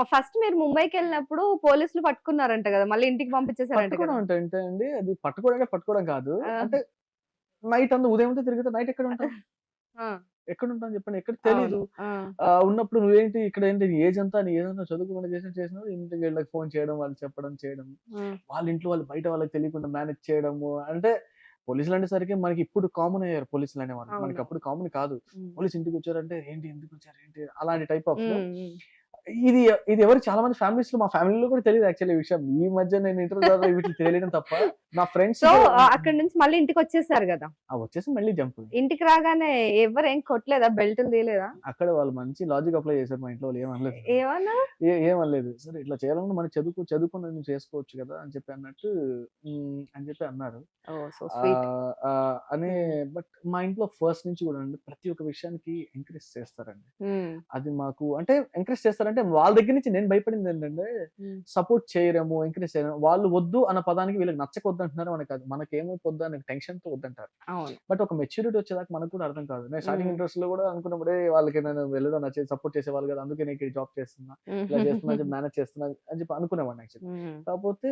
First మీరు ముంబైకి వెళ్ళినప్పుడు పోలీసులు పట్టుకున్నారంట కదా మళ్ళీ ఇంటికి పంపించేసారంట కదా. అంటే అండి? అది పట్టుకోవడం పట్టుకోవడం కాదు. అంటే నైట్ అంతా ఉదయం తిరిగితే నైట్ ఎక్కడ ఉంటాం ఎక్కడ ఉంటాం చెప్పండి. ఎక్కడ ఆ, ఉన్నప్పుడు నువ్వేంటి ఇక్కడ ఏంటి? ఏజ్ అంతా నీ ఏజ్ అంతా చదువుకుండా చేసిన చేసిన ఇంటికి వెళ్ళకి ఫోన్ చేయడం వాళ్ళు చెప్పడం చేయడం. వాళ్ళ ఇంట్లో వాళ్ళు బయట వాళ్ళకి తెలియకుండా మేనేజ్ చేయడము. అంటే పోలీసులు అనేసరికి మనకి ఇప్పుడు కామన్ అయ్యారు పోలీసులు అనేవాళ్ళు. మనకి అప్పుడు కామన్ కాదు. పోలీస్ ఇంటికి వచ్చారంటే ఏంటి ఎందుకు వచ్చారు? ఏంటి? అలాంటి టైప్ ఆఫ్. ఇది ఇది ఎవరికి చాలా మంది ఫ్యామిలీస్లో మా ఫ్యామిలీలో కూడా తెలియదు యాక్చువల్లీ విషయం. ఈ మధ్య నేను ద్వారా వీటికి తెలియడం తప్ప నా ఫ్రెండ్స్ అక్కడ నుంచి మళ్ళీ ఇంటికి వచ్చేసారు కదా? వచ్చేసి మళ్ళీ జంప్ ఇంటికి రాగానే ఎవరు ఏం కొట్టలేదా బెల్ట్ తీయలేదా? అక్కడ వాళ్ళు మంచి లాజిక్ అప్లై చేశారు మా ఇంట్లో వాళ్ళు ఏమనలేదు ఏమన్నా? ఏమనలేదు సరే ఇట్లా చేయాలన్నా మనకి చదువుకో చదువుకుని నువ్వు చేసుకోవచ్చు కదా అని చెప్పి అన్నట్టు అని చెప్పి అన్నారు. అనే బట్ మా ఇంట్లో ఫస్ట్ నుంచి కూడా ప్రతి ఒక్క విషయానికి ఎంకరేజ్ చేస్తారండి. అది మాకు అంటే ఎంకరేజ్ చేస్తారంటే వాళ్ళ దగ్గర నుంచి నేను భయపడింది ఏంటంటే సపోర్ట్ చేయడము ఎంకరేజ్ చేయడం వాళ్ళు వద్దు అన్న పదానికి వీళ్ళకి నచ్చకొద్దు అంటున్నారు మనకి అది మనకేమైపోద్దు అనే టెన్షన్తో వద్దంటారు బట్ ఒక మెచ్యూరిటీ వచ్చేదాకా మనకు కూడా అర్థం కాదు. నేను స్టార్టింగ్. ఇంట్రెస్ట్లో కూడా అనుకున్నప్పుడే వాళ్ళకి నేను వెళ్ళడం నచ్చేది సపోర్ట్ చేసేవాళ్ళు కదా అందుకే నేను ఇక్కడ జాబ్ చేస్తున్నా. ఇలా చేస్తున్నా మేనేజ్ చేస్తున్నా అని చెప్పి అనుకునేవాడిని యాక్చువల్లీ. కాకపోతే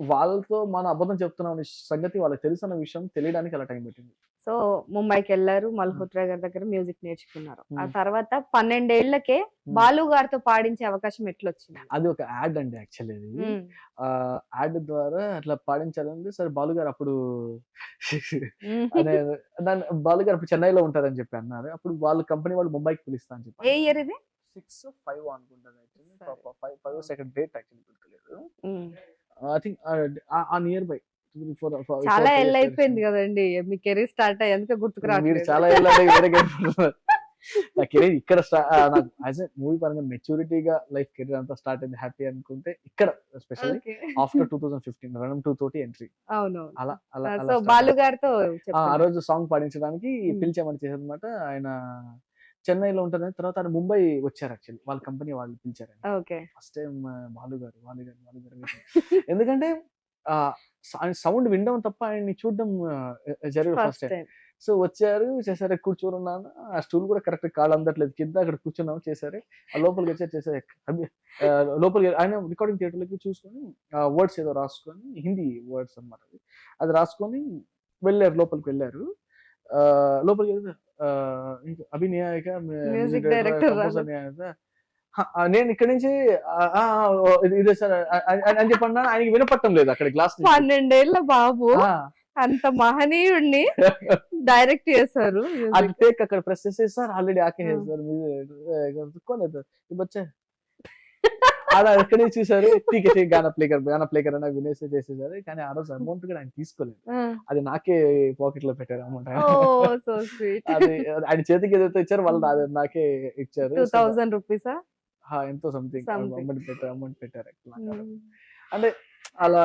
వాళ్ళతో మన అబద్ధం చెప్తున్నాం సంగతి వాళ్ళకి తెలుసన్న విషయం తెలియడానికి అలా టైం పెట్టింది. సో ముంబైకి వెళ్ళారు మల్హోత్రా గారి దగ్గర మ్యూజిక్ నేర్చుకున్నారు. ఆ. తర్వాత పన్నెండేళ్ళకే బాలు గారితో పాడించే అవకాశం ఎట్లొచ్చింది? అది ఒక యాడ్ అండి యాక్చువల్లీ అది. మ్మ్. ఆ యాడ్ ద్వారా అట్లా పాడించాలంటే సరే బాలు గారు అప్పుడు దాన్ని బాలు గారు అప్పుడు చెన్నైలో ఉంటారని చెప్పి అన్నారు. అప్పుడు వాళ్ళ కంపెనీ వాళ్ళు ముంబైకి పిలుస్తా అని ఏ చెప్పి ఇయర్ ఇది? సిక్స్ ఫైవ్ అనుకుంటాను five five second date actually గుర్తులేదు. ఐ థింక్ ఆ నియర్ బై చాలా ఎల్ అయిపోయింది కదండి మీ కెరీర్ స్టార్ట్ అయ్యి అందుకే గుర్తుకు మీరు రావట్లేదు చాలా గెలుపుతున్నారు. నా కెరీర్ ఇక్కడ నాకు యాజ్ ఎ మూవీ పరంగా మెచ్యూరిటీగా లైఫ్ కెరీర్ అంతా స్టార్ట్ అయింది హ్యాపీ అనుకుంటే ఇక్కడ Okay. After two thousand fifteen రణం two తోటి ఎంట్రీ అవును అలా అలా బాలు. గారితో ఆ. రోజు సాంగ్ పాడించడానికి. పిలిచామని చేశారనమాట ఆయన చెన్నైలో ఉంటారని తర్వాత ఆయన ముంబై వచ్చారు యాక్చువల్లీ వాళ్ళ కంపెనీ వాళ్ళు పిలిచారు ఓకే. ఫస్ట్ టైం బాలు గారు బాలు గారు బాలు గారు. ఎందుకంటే ఆ సౌండ్ వినడం తప్ప ఆయన్ని చూడడం జరిగింది ఫస్ట్ టైం సో వచ్చారు చేశారు కూర్చోనున్నాను ఆ స్టూల్ కూడా కరెక్ట్ కాళ్ళు అందట్లేదు. కింద అక్కడ కూర్చున్నాము చేశారు. ఆ లోపలికి వచ్చారు చేశారు. లోపలికి ఆయన రికార్డింగ్ థియేటర్లకి చూసుకొని వర్డ్స్ ఏదో రాసుకొని హిందీ వర్డ్స్ అన్నమాట అది. రాసుకొని వెళ్ళారు లోపలికి వెళ్ళారు. ఆ, లోపలికి వెళ్తే, ఆ, ఇంకా అభినయాయక Music director రాదు. నేను ఇక్కడ నుంచి ఇది- సార్ అని చెప్పి అన్నాను ఆయనకి వినపట్టం లేదు అక్కడ గ్లాస్ పన్నెండేళ్ళ బాబు అంత మహనీయుడిని డైరెక్ట్ చేశారు అది music. టేక్ అక్కడ ప్రెస్ ఆల్రెడీ ఆకే. సార్ బచ్చే అలా ఎక్కడే చూసారు టీకే గానా ప్లే కర్ గానా ప్లే కర్ అని వినేసి చేసేసారు. కానీ ఆ రోజు అమౌంట్ కూడా ఆయన తీసుకోలేదు. అది నాకే పాకెట్లో పెట్టారు అమౌంట్. అది ఆయన చేతికి ఏదైతే ఇచ్చారో వాళ్ళు నాది- నాకే ఇచ్చారు. టూ థౌసండ్ రూపీసా ఎంతో సంథింగ్. అమౌంట్ పెట్టారు అమౌంట్ పెట్టారు. అంటే అలా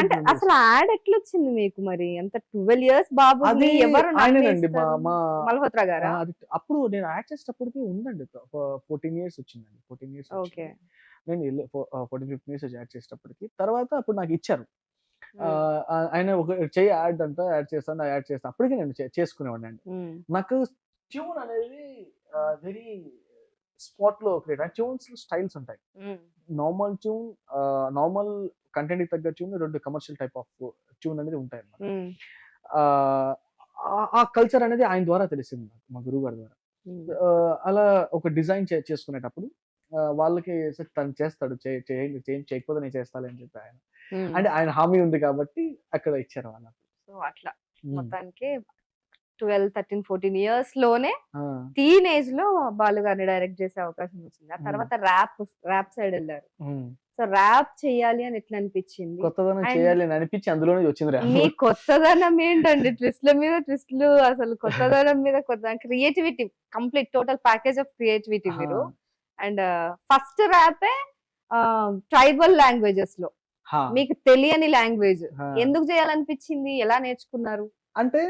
అంటే అసలు యాడ్ ఎట్లా వచ్చింది మీకు మరి? ఎంత ట్వెల్వ్ ఇయర్స్ బాబు ఎవరు? మా మల్హోత్రా గారా? అప్పుడు నేను యాడ్ చేసేటప్పటికి ఉందండి ఫోర్టీన్ ఇయర్స్ వచ్చిందండి ఫోర్టీన్ ఇయర్స్ ఓకే. నేను ఫోర్టీన్ ఫిఫ్టీన్ ఇయర్స్ యాడ్ చేసేటప్పటికి. తర్వాత అప్పుడు నాకు ఇచ్చారు. ఆయన ఒక చెయ్యి యాడ్ అంట యాడ్ చేస్తాను యాడ్ చేస్తాను అప్పటికి నేను చేసుకునేవాడిని అండి. నాకు ట్యూన్ అనేది వెరీ స్పాట్లో క్రియేట్ ట్యూన్స్ ట్యూన్స్ స్టైల్స్ ఉంటాయి. నార్మల్ ట్యూన్ నార్మల్ కంటెంట్కి తగ్గ ట్యూన్ రెండు కమర్షియల్ టైప్ ఆఫ్ ట్యూన్ అనేది ఉంటాయి అన్నమాట. ఆ, ఆ- ఆ కల్చర్ అనేది ఆయన ద్వారా తెలిసింది నాకు మా గురువు గారి ద్వారా. ఆ, అలా ఒక డిజైన్ చేసుకునేటప్పుడు ఆ, వాళ్ళకి "సార్, తను చేస్తాడు చేయండి చేయకపోతే నేను చేస్తాను అని చెప్పి ఆయన. అంటే ఆయన హామీ ఉంది కాబట్టి అక్కడ ఇచ్చారు వాళ్ళకి. సో అట్లా. మొత్తానికి ట్వెల్వ్ థర్టీన్ ఫోర్టీన్ ఇయర్స్లోనే టీన్ ఏజ్లో బాలు గారిని డైరెక్ట్ చేసే అవకాశం వచ్చింది. ఆ తర్వాత ర్యాప్ ర్యాప్ సైడ్ వెళ్ళారు. సో ర్యాప్ చేయాలి అని ఎట్లా అనిపించింది? కొత్తదనం చేయాలి అని అనిపించి అందులోనే వచ్చింది మీ కొత్తదనం ఏంటండి? ట్విస్ట్ల మీద ట్విస్ట్లు అసలు కొత్తదనం మీద కొత్త creativity complete total package of creativity మీరు. అండ్ ఫస్ట్ ర్యాపే ట్రైబల్ లాంగ్వేజెస్లో. మీకు తెలియని లాంగ్వేజ్. ఎందుకు చేయాలనిపించింది? ఎలా నేర్చుకున్నారు? అంటే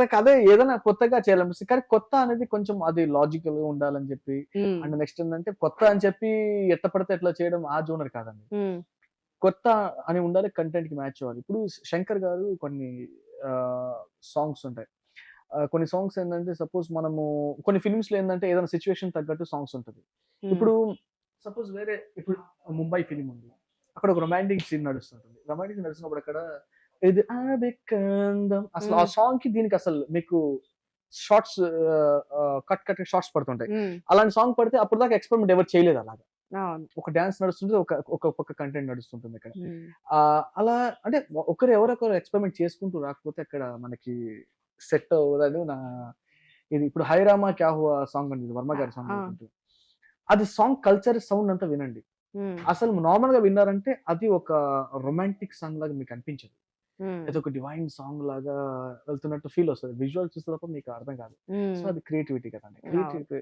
నాకు అదే ఏదైనా కొత్తగా చేయాలనిపిస్తుంది కానీ కొత్త అనేది కొంచెం అది లాజికల్గా ఉండాలని చెప్పి. అండ్ నెక్స్ట్ ఏంటంటే కొత్త అని చెప్పి ఎట్ట పడితే ఎట్లా చేయడం ఆ జోనర్ కాదండి. కొత్త అని ఉండాలి కంటెంట్కి మ్యాచ్ అవ్వాలి. ఇప్పుడు శంకర్ గారు కొన్ని సాంగ్స్ ఉంటాయి. కొన్ని సాంగ్స్ ఏంటంటే సపోజ్ మనము కొన్ని ఫిల్మ్స్లో ఏంటంటే ఏదైనా సిచ్యువేషన్ తగ్గట్టు సాంగ్స్ ఉంటుంది. ఇప్పుడు సపోజ్ వేరే ఇప్పుడు ముంబై ఫిలిం ఉంది. అక్కడ ఒక రొమాంటిక్ సీన్ నడుస్తుంటుంది. రొమాంటిక్ నడుస్తున్నప్పుడు అక్కడ ఇది ఆబికందం అసలు ఆ. సాంగ్కి దీనికి అసలు మీకు షార్ట్స్ కట్ కట్ షార్ట్స్ పడుతుంటాయి. అలాంటి సాంగ్ పడితే అప్పుడు దాకా ఎక్స్పెరిమెంట్ ఎవరు చేయలేదు అలాగా. ఒక డాన్స్ నడుస్తుంటుంది ఒక ఒక పక్క కంటెంట్ నడుస్తుంటుంది ఇక్కడ అలా అంటే ఒకరు ఎవరొకరు ఎక్స్పెరిమెంట్ చేసుకుంటూ రాకపోతే అక్కడ మనకి సెట్ అవ్వదు నా ఇది ఇప్పుడు హైరామా క్యా హువా సాంగ్ ఉంది వర్మ గారి సాంగ్. అది సాంగ్ కల్చర్ సౌండ్ అంతా వినండి. అసలు నార్మల్గా విన్నారంటే అది ఒక రొమాంటిక్ సాంగ్ లాగా మీకు అనిపించదు. అది ఒక డివైన్ సాంగ్ లాగా వెళ్తున్నట్టు ఫీల్ వస్తుంది విజువల్ చూస్తే తప్ప మీకు అర్థం కాదు. సో అది క్రియేటివిటీ కదండి. క్రియేటివిటీ